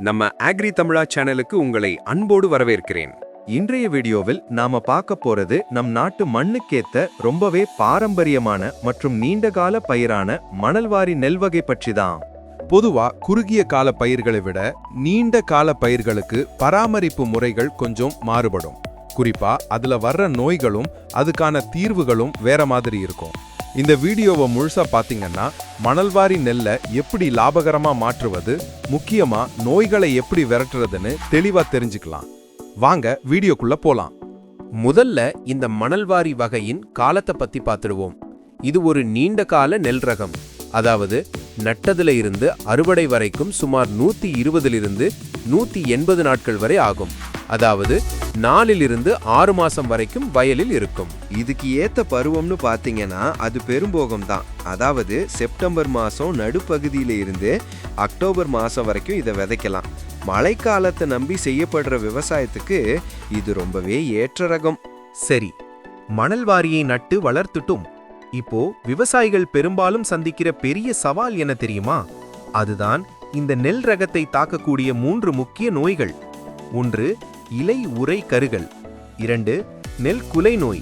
நம்ம ஆக்ரி தமிழா சேனலுக்கு உங்களை அன்போடு வரவேற்கிறேன். இன்றைய வீடியோவில் நாம பார்க்க போறது நம் நாட்டு மண்ணுக்கேத்த ரொம்பவே பாரம்பரியமான மற்றும் நீண்டகால பயிரான மணல்வாரி நெல் வகை பற்றி தான் பொதுவா குறுகிய கால பயிர்களை விட நீண்ட கால பயிர்களுக்கு பராமரிப்பு முறைகள் கொஞ்சம் மாறுபடும். குறிப்பா அதுல வர்ற நோய்களும் அதுக்கான தீர்வுகளும் வேற மாதிரி இருக்கும். இந்த வீடியோவை முழுசா பாத்தீங்கன்னா மணல்வாரி நெல்லை எப்படி லாபகரமா மாற்றுவது முக்கியமா நோய்களை எப்படி விரட்டுறதுன்னு தெளிவா தெரிஞ்சுக்கலாம். வாங்க வீடியோக்குள்ள போலாம். முதல்ல இந்த மணல்வாரி வகையின் காலத்தை பத்தி பார்த்துடுவோம் இது ஒரு நீண்ட கால நெல் ரகம். அதாவது நட்டதுல இருந்து அறுவடை வரைக்கும் சுமார் நூத்தி இருபதிலிருந்து நூத்தி எண்பது நாட்கள் வரை ஆகும். அதாவது நாலிலிருந்து ஆறு மாசம் வரைக்கும் வயலில் இருக்கும். இதுக்கு ஏத்த பருவம்னு பாத்தீங்கன்னா அது பெரும்போகம் தான். அதாவது செப்டம்பர் மாசம் நடுப்பகுதியில இருந்து அக்டோபர் மாசம் வரைக்கும் இதை விதைக்கலாம். மழைக்காலத்தை நம்பி செய்யப்படுற விவசாயத்துக்கு இது ரொம்பவே ஏற்ற ரகம் சரி மணல்வாரியை நட்டு வளர்த்துட்டும். இப்போ விவசாயிகள் பெரும்பாலும் சந்திக்கிற பெரிய சவால் என்ன தெரியுமா? அதுதான் இந்த நெல் ரகத்தை தாக்கக்கூடிய மூன்று முக்கிய நோய்கள். ஒன்று இலை உரை கருகள். இரண்டு நெல் குலை நோய்.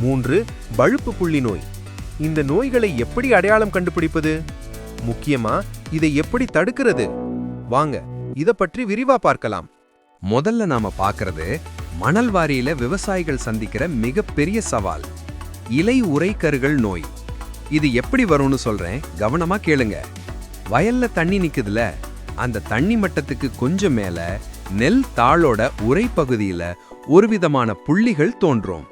மூன்று பழுப்பு புள்ளி நோய். இந்த நோய்களை எப்படி அடையாளம் கண்டுபிடிப்பது? முக்கியமா இதை எப்படி தடுக்கிறது? வாங்க இத பற்றி விரிவா பார்க்கலாம். முதல்ல நாம பார்க்கறது மணல்வாரியில விவசாயிகள் சந்திக்கிற மிகப்பெரிய சவால். இலை உரைக்கருகள் நோய். இது எப்படி வரும்னு சொல்றேன் கவனமா கேளுங்க. வயல்ல தண்ணி நிக்குதுல அந்த தண்ணி மட்டத்துக்கு கொஞ்சம் மேல நெல் தாளோட உரைப்பகுதியில ஒரு விதமான புள்ளிகள் தோன்றும்.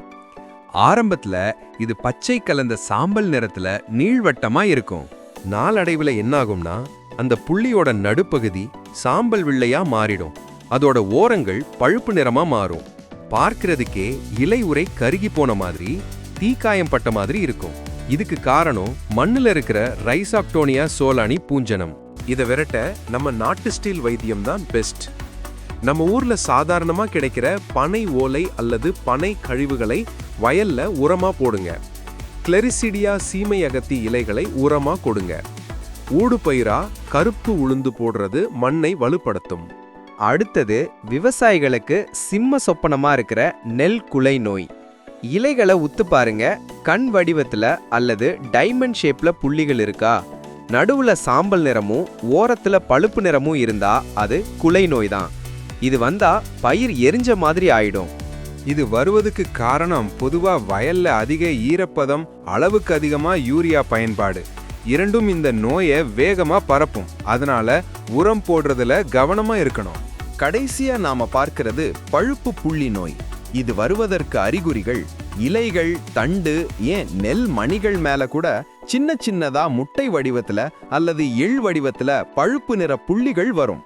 ஆரம்பத்துல இது பச்சை கலந்த சாம்பல் நிறத்துல நீள்வட்டமா இருக்கும். நாளடைவில் என்னாகும்னா அந்த புள்ளியோட நடுப்பகுதி சாம்பல் வெள்ளையா மாறிடும். அதோட ஓரங்கள் பழுப்பு நிறமா மாறும். பார்க்கிறதுக்கே இலை உரை கருகி போன மாதிரி தீக்காயம் பட்ட மாதிரி இருக்கும். இதுக்கு காரணம் மண்ணுல இருக்கிற ரைசாக்டோனியா சோலானி பூஞ்சனம். இதை விரட்ட நம்ம நாட்டு ஸ்டீல் வைத்தியம் தான் பெஸ்ட். நம்ம ஊர்ல சாதாரணமா கிடைக்கிற பனை ஓலை அல்லது பனை கழிவுகளை வயல்ல உரமா போடுங்க. கிளரிசிடியா சீமை அகத்தி இலைகளை உரமா கொடுங்க. ஊடுபயிரா கருப்பு உளுந்து போடுறது மண்ணை வலுப்படுத்தும். அடுத்தது விவசாயிகளுக்கு சிம்ம சொப்பனமா இருக்கிற நெல் குலை நோய். இலைகளை உத்து பாருங்க கண் வடிவத்துல அல்லது டைமண்ட் ஷேப்ல புள்ளிகள் இருக்கா? நடுவுல சாம்பல் நிறமும் ஓரத்துல பழுப்பு நிறமும் இருந்தா அது குலை நோய் தான். இது வந்தா பயிர் எரிஞ்ச மாதிரி ஆயிடும். இது வருவதுக்கு காரணம் பொதுவா வயல்ல அதிக ஈரப்பதம் அளவுக்கு அதிகமா யூரியா பயன்பாடு. இரண்டும் இந்த நோயை வேகமா பரப்பும். அதனால உரம் போடுறதுல கவனமா இருக்கணும். கடைசியா நாம பார்க்கிறது பழுப்பு புள்ளி நோய். இது வருவதற்கு அறிகுறிகள் இலைகள் தண்டு ஏன் நெல் மணிகள் மேல கூட சின்ன சின்னதா முட்டை வடிவத்துல அல்லது எள் வடிவத்துல பழுப்பு நிற புள்ளிகள் வரும்.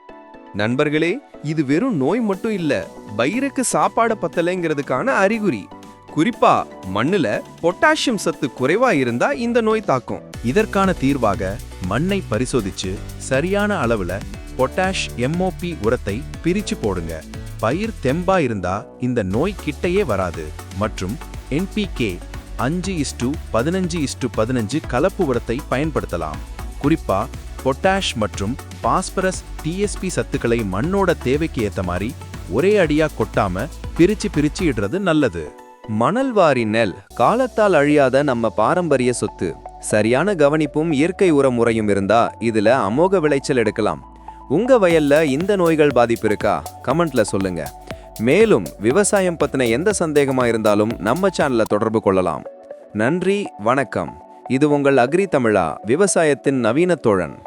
நண்பர்களே இது வெறும் நோய் மட்டும் இல்ல பயிருக்கு சாப்பாடு பத்தலைங்கிறதுக்கான அறிகுறி. குறிப்பா மண்ணுல பொட்டாசியம் சத்து குறைவா இருந்தா இந்த நோய் தாக்கும். இதற்கான தீர்வாக மண்ணை பரிசோதிச்சு சரியான அளவுல பொட்டாஷ் எம்ஓபி உரத்தை பிரிச்சு போடுங்க. பயிர் தெம்பா இருந்தா இந்த நோய் கிட்டையே வராது. மற்றும் என்பிகே அஞ்சு இஸ்டு பதினஞ்சு இஸ்டு பதினஞ்சு கலப்பு உரத்தை பயன்படுத்தலாம். குறிப்பா பொட்டாஷ் மற்றும் பாஸ்பரஸ் டிஎஸ்பி சத்துக்களை மண்ணோட தேவைக்கு ஏத்த மாதிரி ஒரே அடியா கொட்டாம பிரிச்சு பிரிச்சு இடுறது நல்லது. மணல்வாரி நெல் காலத்தால் அழியாத நம்ம பாரம்பரிய சொத்து. சரியான கவனிப்பும் இயற்கை உர முறையும் இருந்தா இதுல அமோக விளைச்சல் எடுக்கலாம். உங்க வயல்ல இந்த நோய்கள் பாதிப்பு இருக்கா? கமெண்ட்ல சொல்லுங்க. மேலும் விவசாயம் பத்தின எந்த சந்தேகமா இருந்தாலும் நம்ம சேனல்ல தொடர்பு கொள்ளலாம். நன்றி வணக்கம். இது உங்கள் அக்ரி தமிழா விவசாயத்தின் நவீன தோழன்.